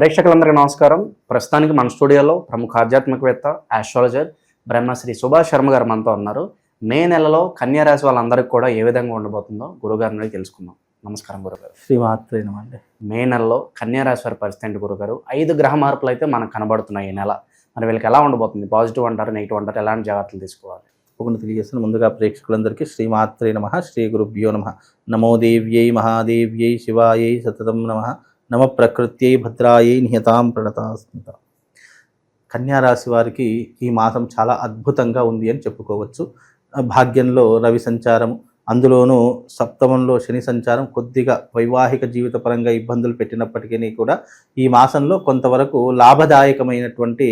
ప్రేక్షకులందరికీ నమస్కారం. ప్రస్తుతానికి మన స్టూడియోలో ప్రముఖ ఆధ్యాత్మికవేత్త ఆస్ట్రాలజర్ బ్రహ్మశ్రీ సుభాష్ శర్మ గారు మనతో ఉన్నారు. మే నెలలో కన్యా రాశి వాళ్ళందరికీ కూడా ఏ విధంగా ఉండబోతుందో గురుగారి నుండి తెలుసుకుందాం. నమస్కారం గురుగారు. శ్రీమాత్రేనమండి మే నెలలో కన్యా రాశి వారి పరిస్థితి ఏంటి గురుగారు? ఐదు గ్రహ మార్పులు అయితే మనకు కనబడుతున్నాయి ఈ నెల. మరి వీళ్ళకి ఎలా ఉండబోతుంది? పాజిటివ్ అంటారు నెగిటివ్ అంటారు ఎలాంటి జాగ్రత్తలు తీసుకోవాలి? ఒకటి తెలియజేస్తాను ముందుగా ప్రేక్షకులందరికీ శ్రీమాత్రే నమ శ్రీ గురుభ్యో నమ. నమో దేవ్యై మహాదేవ్యై శివాయై సతతం నమ. నమ ప్రకృత్యై భద్రాయై నిహతాం ప్రణతాస్మిత కన్యారాశి వారికి ఈ మాసం చాలా అద్భుతంగా ఉంది అని చెప్పుకోవచ్చు. భాగ్యంలో రవి సంచారం అందులోనూ సప్తమంలో శని సంచారం కొద్దిగా వైవాహిక జీవిత పరంగా ఇబ్బందులు పెట్టినప్పటికీ కూడా ఈ మాసంలో కొంతవరకు లాభదాయకమైనటువంటి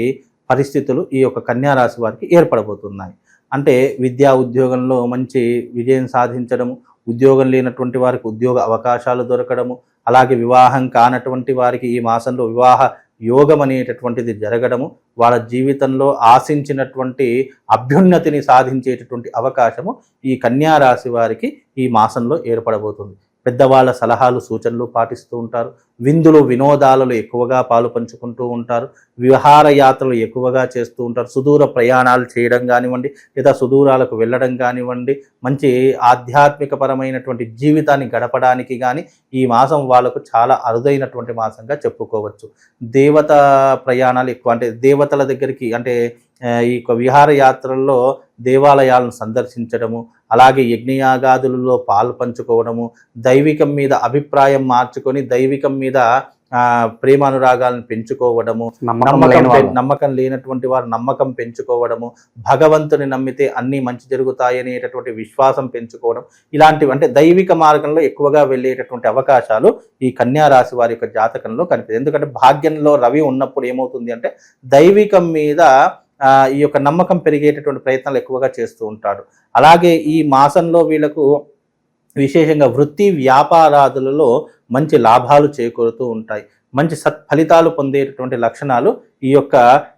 పరిస్థితులు ఈ యొక్క కన్యా రాశి వారికి ఏర్పడబోతున్నాయి. అంటే విద్యా ఉద్యోగంలో మంచి విజయం సాధించడము ఉద్యోగం లేనటువంటి వారికి ఉద్యోగ అవకాశాలు దొరకడము అలాగే వివాహం కానటువంటి వారికి ఈ మాసంలో వివాహ యోగం అనేటటువంటిది జరగడము వాళ్ళ జీవితంలో ఆశించినటువంటి అభ్యున్నతిని సాధించేటటువంటి అవకాశము ఈ కన్యా రాశి వారికి ఈ మాసంలో ఏర్పడబోతుంది. పెద్దవాళ్ళ సలహాలు సూచనలు పాటిస్తూ ఉంటారు. విందులు వినోదాలలో ఎక్కువగా పాలు పంచుకుంటూ ఉంటారు. విహారయాత్రలు ఎక్కువగా చేస్తూ ఉంటారు. సుదూర ప్రయాణాలు చేయడం కానివ్వండి లేదా సుదూరాలకు వెళ్ళడం కానివ్వండి మంచి ఆధ్యాత్మిక పరమైనటువంటి జీవితాన్ని గడపడానికి కానీ ఈ మాసం వాళ్ళకు చాలా అరుదైనటువంటి మాసంగా చెప్పుకోవచ్చు. దేవత ప్రయాణాలు ఎక్కువ అంటే దేవతల దగ్గరికి అంటే ఈ యొక్క విహారయాత్రల్లో దేవాలయాలను సందర్శించడము అలాగే యజ్ఞయాగాదులలో పాలు పంచుకోవడము దైవికం మీద అభిప్రాయం మార్చుకొని దైవికం మీద ఆ, ప్రేమానురాగాలను పెంచుకోవడము నమ్మకం లేనటువంటి వారు నమ్మకం పెంచుకోవడము భగవంతుని నమ్మితే అన్నీ మంచి జరుగుతాయి అనేటటువంటి విశ్వాసం పెంచుకోవడం ఇలాంటివి అంటే దైవిక మార్గంలో ఎక్కువగా వెళ్ళేటటువంటి అవకాశాలు ఈ కన్యా రాశి వారి యొక్క జాతకంలో కనిపిస్తుంది ఎందుకంటే భాగ్యంలో రవి ఉన్నప్పుడు ఏమవుతుంది అంటే దైవికం మీద ఈ యొక్క నమ్మకం పెరిగేటటువంటి ప్రయత్నాలు ఎక్కువగా చేస్తూ ఉంటాడు. అలాగే ఈ మాసంలో వీళ్ళకు విశేషంగా వృత్తి వ్యాపారాదులలో మంచి లాభాలు చేకూరుతూ ఉంటాయి. మంచి సత్ఫలితాలు పొందేటటువంటి లక్షణాలు ఈ యొక్క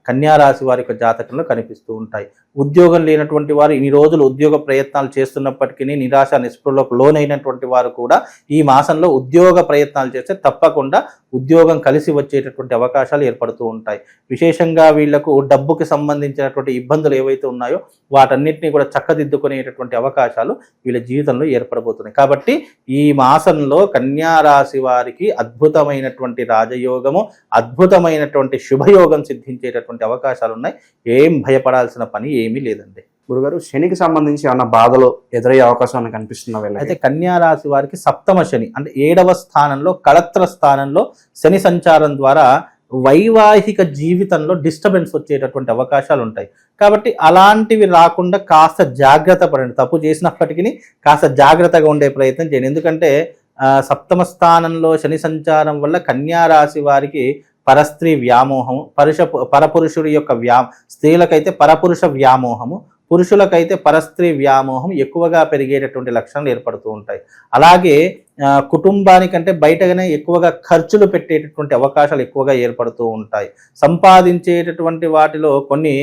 కన్యారాశి వారి యొక్క జాతకంలో కనిపిస్తూ ఉంటాయి. ఉద్యోగం లేనటువంటి వారు ఇన్ని రోజులు ఉద్యోగ ప్రయత్నాలు చేస్తున్నప్పటికీ నిరాశ నిస్పృహలకు లోనైనటువంటి వారు కూడా ఈ మాసంలో ఉద్యోగ ప్రయత్నాలు చేస్తే తప్పకుండా ఉద్యోగం కలిసి వచ్చేటటువంటి అవకాశాలు ఏర్పడుతూ ఉంటాయి. విశేషంగా వీళ్ళకు డబ్బుకి సంబంధించినటువంటి ఇబ్బందులు ఏవైతే ఉన్నాయో వాటన్నిటినీ కూడా చక్కదిద్దుకునేటటువంటి అవకాశాలు వీళ్ళ జీవితంలో ఏర్పడబోతున్నాయి. కాబట్టి ఈ మాసంలో కన్యారాశి వారికి అద్భుతమైనటువంటి రాజయోగము అద్భుతమైనటువంటి శుభయోగం సిద్ధించేటటువంటి అవకాశాలు ఉన్నాయి ఏం భయపడాల్సిన పని ఏమీ లేదండి. గురుగారు శనికి సంబంధించి ఏమన్నా బాధలు ఎదురయ్యే అవకాశం కనిపిస్తుందా అయితే కన్యా రాశి వారికి సప్తమ శని అంటే ఏడవ స్థానంలో కళత్ర స్థానంలో శని సంచారం ద్వారా వైవాహిక జీవితంలో డిస్టర్బెన్స్ వచ్చేటటువంటి అవకాశాలు ఉంటాయి. కాబట్టి అలాంటివి రాకుండా కాస్త జాగ్రత్త పడండి. తప్పు చేసినప్పటికీ కాస్త జాగ్రత్తగా ఉండే ప్రయత్నం చేయండి. ఎందుకంటే సప్తమ స్థానంలో శని సంచారం వల్ల కన్యారాశి వారికి పరస్త్రీ వ్యామోహము పరుష పరపురుషుడి యొక్క వ్యా స్త్రీలకైతే పరపురుష వ్యామోహము పురుషులకైతే పరస్త్రీ వ్యామోహం ఎక్కువగా పెరిగేటటువంటి లక్షణాలు ఏర్పడుతూ ఉంటాయి. అలాగే కుటుంబానికంటే బయటగానే ఎక్కువగా ఖర్చులు పెట్టేటటువంటి అవకాశాలు ఎక్కువగా ఏర్పడుతూ ఉంటాయి. సంపాదించేటటువంటి వాటిలో కొన్ని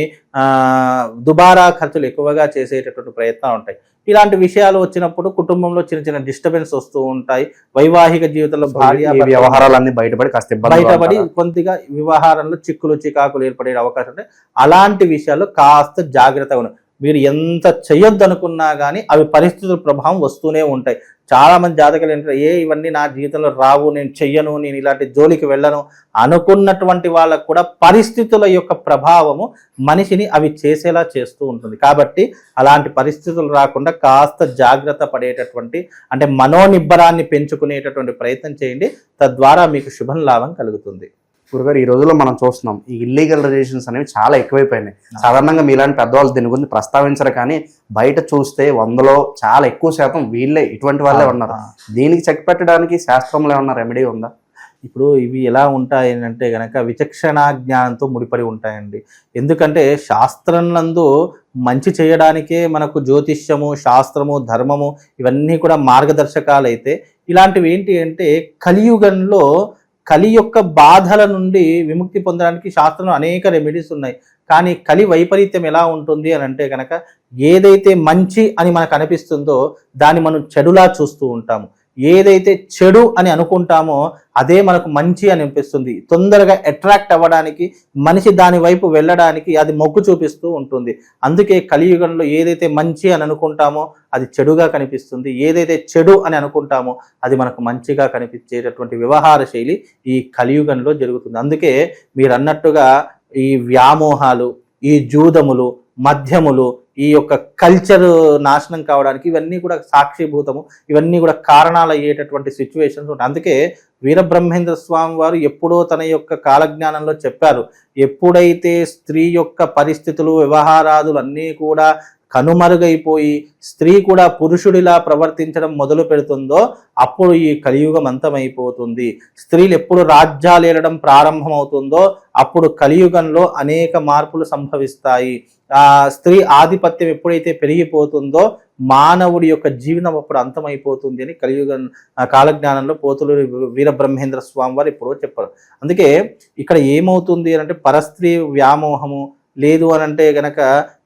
దుబారా ఖర్చులు ఎక్కువగా చేసేటటువంటి ప్రయత్నాలు ఉంటాయి. ఇలాంటి విషయాలు వచ్చినప్పుడు కుటుంబంలో చిన్న చిన్న డిస్టర్బెన్స్ వస్తూ ఉంటాయి. వైవాహిక జీవితంలో భార్య వ్యవహారాలన్నీ బయటపడి కాస్త బయటపడి కొద్దిగా వ్యవహారంలో చిక్కులు చికాకులు ఏర్పడే అవకాశం ఉంటాయి అలాంటి విషయాల్లో కాస్త జాగ్రత్తగా ఉండాలి మీరు ఎంత చేయొద్దు అనుకున్నా కానీ అవి పరిస్థితుల ప్రభావం వస్తూనే ఉంటాయి. చాలా మంది జాతకాలు ఏంటంటే ఏ ఇవన్నీ నా జీవితంలో రావు నేను చెయ్యను నేను ఇలాంటి జోలికి వెళ్ళను అనుకున్నటువంటి వాళ్ళకు కూడా పరిస్థితుల యొక్క ప్రభావము మనిషిని అవి చేసేలా చేస్తూ ఉంటుంది. కాబట్టి అలాంటి పరిస్థితులు రాకుండా కాస్త జాగ్రత్త పడేటటువంటి అంటే మనోనిబ్బరాన్ని పెంచుకునేటటువంటి ప్రయత్నం చేయండి. తద్వారా మీకు శుభం లాభం కలుగుతుంది. గురుగారు ఈ రోజుల్లో మనం చూస్తున్నాం ఈ ఇల్లీగల్ రిలేషన్స్ అనేవి చాలా ఎక్కువైపోయినాయి. సాధారణంగా మీలాంటి పెద్దవాళ్ళు దీని గురించి ప్రస్తావించరు కానీ బయట చూస్తే వందలో చాలా ఎక్కువ శాతం వీళ్ళే ఇటువంటి వాళ్ళే ఉన్నారు. దీనికి చెక్ పెట్టడానికి శాస్త్రంలో ఏమన్నా రెమెడీ ఉందా? ఇప్పుడు ఇవి ఎలా ఉంటాయి అంటే గనక విచక్షణ జ్ఞానంతో ముడిపడి ఉంటాయండి. ఎందుకంటే శాస్త్రంలందు మంచి చేయడానికే మనకు జ్యోతిష్యము శాస్త్రము ధర్మము ఇవన్నీ కూడా మార్గదర్శకాలు అయితే ఇలాంటివి ఏంటి అంటే కలియుగంలో కలి యొక్క బాధల నుండి విముక్తి పొందడానికి శాస్త్రంలో అనేక రెమెడీస్ ఉన్నాయి. కానీ కలి వైపరీత్యం ఎలా ఉంటుంది అని అంటే కనుక ఏదైతే మంచి అని మనకు అనిపిస్తుందో దాన్ని మనం చెడులా చూస్తూ ఉంటాము. ఏదైతే చెడు అని అనుకుంటామో అదే మనకు మంచి అని అనిపిస్తుంది. తొందరగా అట్రాక్ట్ అవ్వడానికి మనిషి దాని వైపు వెళ్ళడానికి అది మొగ్గు చూపిస్తూ ఉంటుంది. అందుకే కలియుగంలో ఏదైతే మంచి అని అనుకుంటామో అది చెడుగా కనిపిస్తుంది. ఏదైతే చెడు అని అనుకుంటామో అది మనకు మంచిగా కనిపించేటటువంటి వ్యవహార శైలి ఈ కలియుగంలో జరుగుతుంది. అందుకే మీరు అన్నట్టుగా ఈ వ్యామోహాలు ఈ జూదములు మద్యములు ఈ యొక్క కల్చర్ నాశనం కావడానికి ఇవన్నీ కూడా సాక్షిభూతము ఇవన్నీ కూడా కారణాలు అయ్యేటటువంటి సిచ్యువేషన్స్ ఉంటాయి. అందుకే వీరబ్రహ్మేంద్ర స్వామి వారు ఎప్పుడో తన యొక్క కాలజ్ఞానంలో చెప్పారు ఎప్పుడైతే స్త్రీ యొక్క పరిస్థితులు వ్యవహారాదులు అన్నీ కూడా కనుమరుగైపోయి స్త్రీ కూడా పురుషుడిలా ప్రవర్తించడం మొదలు పెడుతుందో అప్పుడు ఈ కలియుగం అంతమైపోతుంది. స్త్రీలు ఎప్పుడు రాజ్యాలు ఏలడం ప్రారంభమవుతుందో అప్పుడు కలియుగంలో అనేక మార్పులు సంభవిస్తాయి. స్త్రీ ఆధిపత్యం ఎప్పుడైతే పెరిగిపోతుందో మానవుడి యొక్క జీవనం అప్పుడు అంతమైపోతుంది అని కలియుగ కాలజ్ఞానంలో పోతులు వీరబ్రహ్మేంద్ర స్వామి వారు ఎప్పుడో చెప్పారు. అందుకే ఇక్కడ ఏమవుతుంది అంటే పరస్త్రీ వ్యామోహము లేదు అని అంటే గనక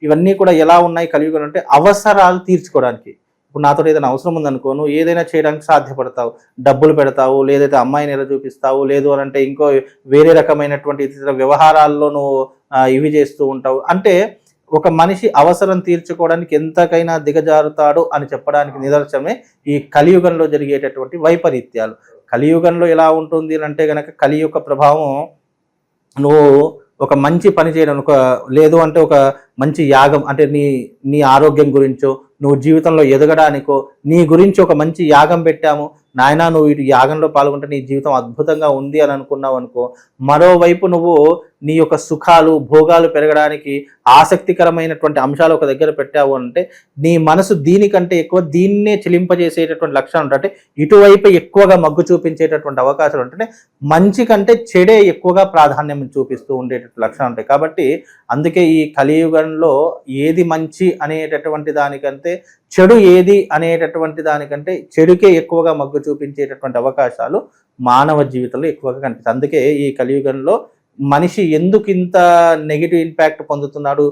ఇవన్నీ కూడా ఎలా ఉన్నాయి కలియుగం అంటే అవసరాలు తీర్చుకోవడానికి. ఇప్పుడు నాతో ఏదైనా అవసరం ఉందనుకో నువ్వు ఏదైనా చేయడానికి సాధ్యపడతావు. డబ్బులు పెడతావు లేదైతే అమ్మాయిని ఎలా చూపిస్తావు లేదు అని అంటే ఇంకో వేరే రకమైనటువంటి ఇతర వ్యవహారాల్లో నువ్వు ఇవి చేస్తూ ఉంటావు. అంటే ఒక మనిషి అవసరం తీర్చుకోవడానికి ఎంతకైనా దిగజారుతాడు అని చెప్పడానికి నిదర్శనమే ఈ కలియుగంలో జరిగేటటువంటి వైపరీత్యాలు. కలియుగంలో ఎలా ఉంటుంది అని అంటే కనుక కలి యొక్క ప్రభావం నువ్వు ఒక మంచి పని చేయడం ఒక లేదు అంటే ఒక మంచి యాగం అంటే నీ నీ ఆరోగ్యం గురించో నువ్వు జీవితంలో ఎదగడానికో నీ గురించి ఒక మంచి యాగం పెట్టాము నాయనా నువ్వు ఇటు యాగంలో పాల్గొంటే నీ జీవితం అద్భుతంగా ఉంది అని అనుకున్నావు అనుకో మరోవైపు నువ్వు నీ యొక్క సుఖాలు భోగాలు పెరగడానికి ఆసక్తికరమైనటువంటి అంశాలు ఒక దగ్గర పెట్టావు అంటే నీ మనసు దీనికంటే ఎక్కువ దీన్నే చెలింపజేసేటటువంటి లక్షణం ఉంటాయి అంటే ఇటువైపు ఎక్కువగా మగ్గు చూపించేటటువంటి అవకాశాలు ఉంటాయి మంచి కంటే చెడే ఎక్కువగా ప్రాధాన్యం చూపిస్తూ ఉండేటటువంటి లక్షణం ఉంటాయి. కాబట్టి అందుకే ఈ కలియుగంలో ఏది మంచి అనేటటువంటి దానికంటే చెడు ఏది అనేటటువంటి దానికంటే చెడుకే ఎక్కువగా మగ్గు చూపించేటటువంటి అవకాశాలు మానవ జీవితంలో ఎక్కువగా కనిపిస్తాయి. అందుకే ఈ కలియుగంలో మనిషి ఎందుకు ఇంత నెగిటివ్ ఇంపాక్ట్ పొందుతున్నాడు?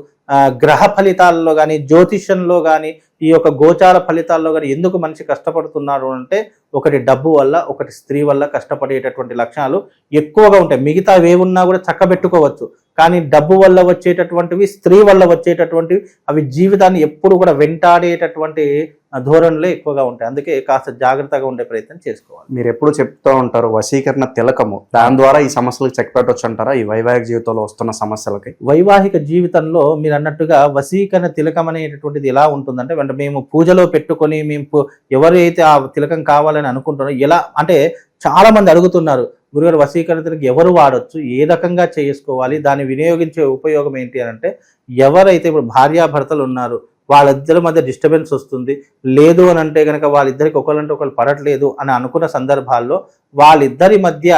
గ్రహ ఫలితాల్లో కానీ జ్యోతిషంలో కానీ ఈ యొక్క గోచార ఫలితాల్లో కానీ ఎందుకు మనిషి కష్టపడుతున్నాడు అంటే ఒకటి డబ్బు వల్ల ఒకటి స్త్రీ వల్ల కష్టపడేటటువంటి లక్షణాలు ఎక్కువగా ఉంటాయి. మిగతా ఏమున్నా కూడా చక్కబెట్టుకోవచ్చు. కానీ డబ్బు వల్ల వచ్చేటటువంటివి స్త్రీ వల్ల వచ్చేటటువంటివి అవి జీవితాన్ని ఎప్పుడు కూడా వెంటాడేటటువంటి ధోరణిలో ఎక్కువగా ఉంటాయి. అందుకే కాస్త జాగ్రత్తగా ఉండే ప్రయత్నం చేసుకోవాలి. మీరు ఎప్పుడు చెప్తూ ఉంటారు వశీకరణ తిలకము. దాని ద్వారా ఈ సమస్యలకు చెక్ పెట్టవచ్చు అంటారా? ఈ వైవాహిక జీవితంలో వస్తున్న సమస్యలకి? వైవాహిక జీవితంలో మీరు అన్నట్టుగా వశీకరణ తిలకం అనేటటువంటిది ఎలా ఉంటుందంటే అంటే మేము పూజలో పెట్టుకొని మేము ఎవరైతే ఆ తిలకం కావాలని అనుకుంటున్నారో ఎలా అంటే చాలా మంది అడుగుతున్నారు గురుగారు వశీకరణ తిలకం ఎవరు వాడొచ్చు? ఏ రకంగా చేసుకోవాలి? దాన్ని వినియోగించే ఉపయోగం ఏంటి? అని అంటే ఎవరైతే ఇప్పుడు భార్యాభర్తలు ఉన్నారు వాళ్ళిద్దరి మధ్య డిస్టర్బెన్స్ వస్తుంది. లేదు అని అంటే కనుక వాళ్ళిద్దరికి ఒకళ్ళంటే ఒకళ్ళు పడట్లేదు అని అనుకున్న సందర్భాల్లో వాళ్ళిద్దరి మధ్య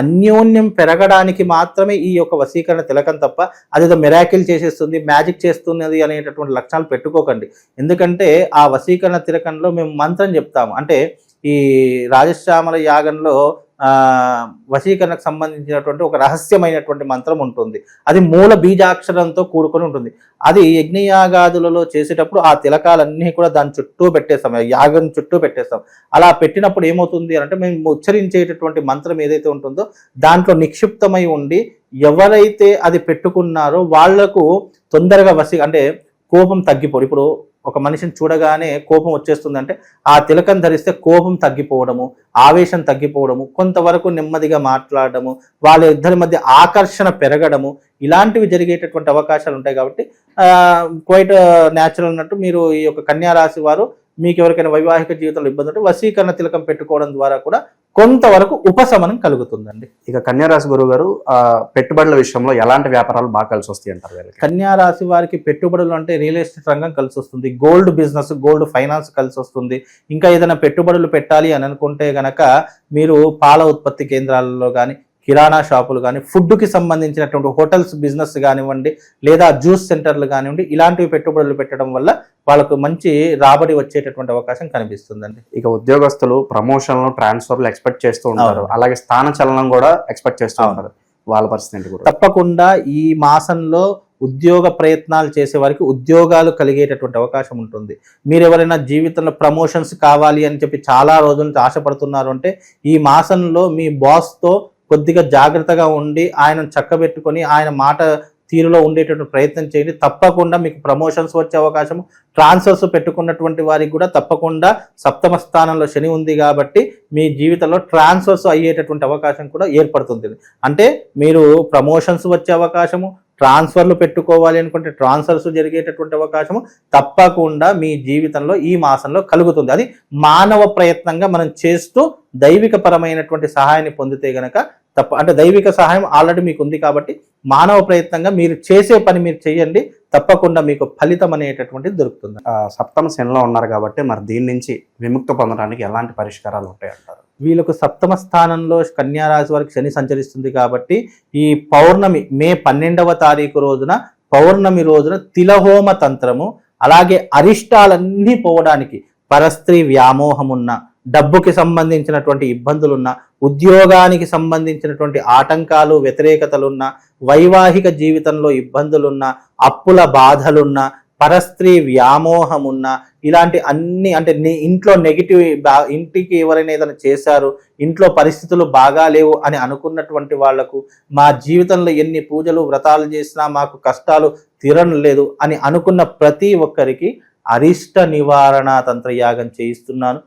అన్యోన్యం పెరగడానికి మాత్రమే ఈ యొక్క వశీకరణ తిలకం తప్ప అదేదో మిరాకిల్ చేసేస్తుంది మ్యాజిక్ చేస్తున్నది అనేటటువంటి లక్షణాలు పెట్టుకోకండి. ఎందుకంటే ఆ వశీకరణ తిలకంలో మేము మంత్రం చెప్తాము. అంటే ఈ రాజశ్యామల యాగంలో వశీకరణకు సంబంధించినటువంటి ఒక రహస్యమైనటువంటి మంత్రం ఉంటుంది. అది మూల బీజాక్షరంతో కూడుకొని ఉంటుంది. అది యజ్ఞయాగాదులలో చేసేటప్పుడు ఆ తిలకాలన్నీ కూడా దాని చుట్టూ పెట్టేస్తాం. ఆ యాగం చుట్టూ పెట్టేస్తాం. అలా పెట్టినప్పుడు ఏమవుతుంది అంటే మేము ఉచ్చరించేటటువంటి మంత్రం ఏదైతే ఉంటుందో దాంట్లో నిక్షిప్తమై ఉండి ఎవరైతే అది పెట్టుకున్నారో వాళ్ళకు తొందరగా వసి అంటే కోపం తగ్గిపోయి ఇప్పుడు ఒక మనిషిని చూడగానే కోపం వచ్చేస్తుందంటే ఆ తిలకం ధరిస్తే కోపం తగ్గిపోవడము ఆవేశం తగ్గిపోవడము కొంతవరకు నెమ్మదిగా మాట్లాడడము వాళ్ళ ఇద్దరి మధ్య ఆకర్షణ పెరగడము ఇలాంటివి జరిగేటటువంటి అవకాశాలు ఉంటాయి కాబట్టి క్వైట్ న్యాచురల్ అన్నట్టు మీరు ఈ యొక్క కన్యా రాశి వారు మీకు ఎవరికైనా వైవాహిక జీవితంలో ఇబ్బంది ఉంటే వశీకరణ తిలకం పెట్టుకోవడం ద్వారా కూడా కొంతవరకు ఉపశమనం కలుగుతుందండి. ఇక కన్యారాశి గురువు గారు ఆ, పెట్టుబడుల విషయంలో ఎలాంటి వ్యాపారాలు బాగా కలిసి వస్తాయి అంటారు వీళ్ళకి? కన్యా రాశి వారికి పెట్టుబడులు అంటే రియల్ ఎస్టేట్ రంగం కలిసి వస్తుంది గోల్డ్ బిజినెస్ గోల్డ్ ఫైనాన్స్ కలిసి వస్తుంది ఇంకా ఏదైనా పెట్టుబడులు పెట్టాలి అని అనుకుంటే గనక మీరు పాల ఉత్పత్తి కేంద్రాలలో కానీ కిరాణా షాపులు కానీ ఫుడ్కి సంబంధించినటువంటి హోటల్స్ బిజినెస్ కానివ్వండి లేదా జ్యూస్ సెంటర్లు కానివ్వండి ఇలాంటివి పెట్టుబడులు పెట్టడం వల్ల వాళ్ళకు మంచి రాబడి వచ్చేటటువంటి అవకాశం కనిపిస్తుందండి ఇక ఉద్యోగస్తులు ప్రమోషన్లు ట్రాన్స్ఫర్లు ఎక్స్పెక్ట్ చేస్తూ ఉంటారు. అలాగే స్థాన చలనం కూడా ఎక్స్పెక్ట్ చేస్తూ. ఉంటారు వాళ్ళ పరిస్థితి గురువు? తప్పకుండా ఈ మాసంలో ఉద్యోగ ప్రయత్నాలు చేసే వారికి ఉద్యోగాలు కలిగేటటువంటి అవకాశం ఉంటుంది మీరు ఎవరైనా జీవితంలో ప్రమోషన్స్ కావాలి అని చెప్పి చాలా రోజుల నుంచి ఆశపడుతున్నారు అంటే ఈ మాసంలో మీ బాస్తో కొద్దిగా జాగ్రత్తగా ఉండి ఆయన చక్కబెట్టుకొని ఆయన మాట తీరులో ఉండేటటువంటి ప్రయత్నం చేయండి. తప్పకుండా మీకు ప్రమోషన్స్ వచ్చే అవకాశం ట్రాన్స్ఫర్స్ పెట్టుకున్నటువంటి వారికి కూడా తప్పకుండా సప్తమ స్థానంలో శని ఉంది కాబట్టి మీ జీవితంలో ట్రాన్స్ఫర్స్ అయ్యేటటువంటి అవకాశం కూడా ఏర్పడుతుంది. అంటే మీరు ప్రమోషన్స్ వచ్చే అవకాశము ట్రాన్స్ఫర్లు పెట్టుకోవాలి అనుకుంటే ట్రాన్స్ఫర్స్ జరిగేటటువంటి అవకాశము తప్పకుండా మీ జీవితంలో ఈ మాసంలో కలుగుతుంది. అది మానవ ప్రయత్నంగా మనం చేస్తూ దైవిక పరమైనటువంటి సహాయాన్ని పొందితే గనక తప్ప అంటే దైవిక సహాయం ఆల్రెడీ మీకు ఉంది కాబట్టి మానవ ప్రయత్నంగా మీరు చేసే పని మీరు చేయండి. తప్పకుండా మీకు ఫలితం అనేటటువంటిది దొరుకుతుంది. సప్తమ శనిలో ఉన్నారు కాబట్టి మరి దీని నుంచి విముక్తి పొందడానికి ఎలాంటి పరిష్కారాలు ఉంటాయి అంటారు వీళ్ళకు సప్తమ స్థానంలో కన్యా రాశి వారికి శని సంచరిస్తుంది కాబట్టి ఈ పౌర్ణమి మే పన్నెండవ తారీఖు రోజున పౌర్ణమి రోజున తిలహోమ తంత్రము అలాగే అరిష్టాలన్నీ పోవడానికి పరస్త్రీ వ్యామోహమున్న డబ్బుకి సంబంధించినటువంటి ఇబ్బందులున్న ఉద్యోగానికి సంబంధించినటువంటి ఆటంకాలు వ్యతిరేకతలున్న వైవాహిక జీవితంలో ఇబ్బందులున్న అప్పుల బాధలున్న పరస్త్రీ వ్యామోహమున్న ఇలాంటి అన్ని అంటే ఇంట్లో నెగిటివ్ ఇంటికి ఎవరైనా ఏదైనా చేశారు ఇంట్లో పరిస్థితులు బాగాలేవు అని అనుకున్నటువంటి వాళ్ళకు మా జీవితంలో ఎన్ని పూజలు వ్రతాలు చేసినా మాకు కష్టాలు తీరడం లేదు అని అనుకున్న ప్రతి ఒక్కరికి అరిష్ట నివారణ తంత్రయాగం చేయిస్తున్నాను.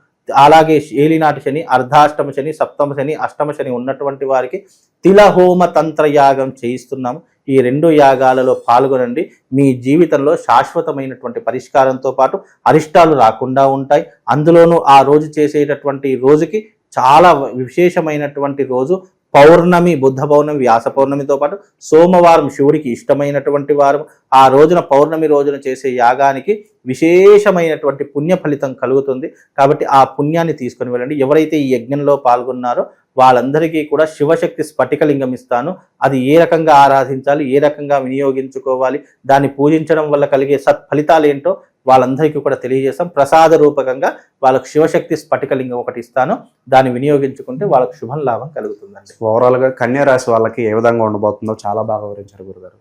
అలాగే ఏలినాటి శని అర్ధాష్టమ శని సప్తమ శని అష్టమ శని ఉన్నటువంటి వారికి తిలహోమ తంత్ర యాగం చేయిస్తున్నాము. ఈ రెండు యాగాలలో పాల్గొనండి. మీ జీవితంలో శాశ్వతమైనటువంటి పరిష్కారంతో పాటు అరిష్టాలు రాకుండా ఉంటాయి. అందులోనూ ఆ రోజు చేసేటటువంటి రోజుకి చాలా విశేషమైనటువంటి రోజు పౌర్ణమి బుద్ధ పౌర్ణమి వ్యాస పౌర్ణమితో పాటు సోమవారం శివుడికి ఇష్టమైనటువంటి వారం. ఆ రోజున పౌర్ణమి రోజున చేసే యాగానికి విశేషమైనటువంటి పుణ్య ఫలితం కలుగుతుంది. కాబట్టి ఆ పుణ్యాన్ని తీసుకొని వెళ్ళండి. ఎవరైతే ఈ యజ్ఞంలో పాల్గొన్నారో వాళ్ళందరికీ కూడా శివశక్తి స్ఫటికలింగం ఇస్తాను. అది ఏ రకంగా ఆరాధించాలి ఏ రకంగా వినియోగించుకోవాలి దాన్ని పూజించడం వల్ల కలిగే సత్ఫలితాలు ఏంటో వాళ్ళందరికీ కూడా తెలియజేస్తాం. ప్రసాద రూపకంగా వాళ్ళకు శివశక్తి స్ఫటికలింగం ఒకటి ఇస్తాను. దాన్ని వినియోగించుకుంటే వాళ్ళకు శుభం లాభం కలుగుతుందండి. ఓవరాల్గా కన్యా రాశి వాళ్ళకి ఏ విధంగా ఉండబోతుందో చాలా బాగా వివరించారు గురుగారు.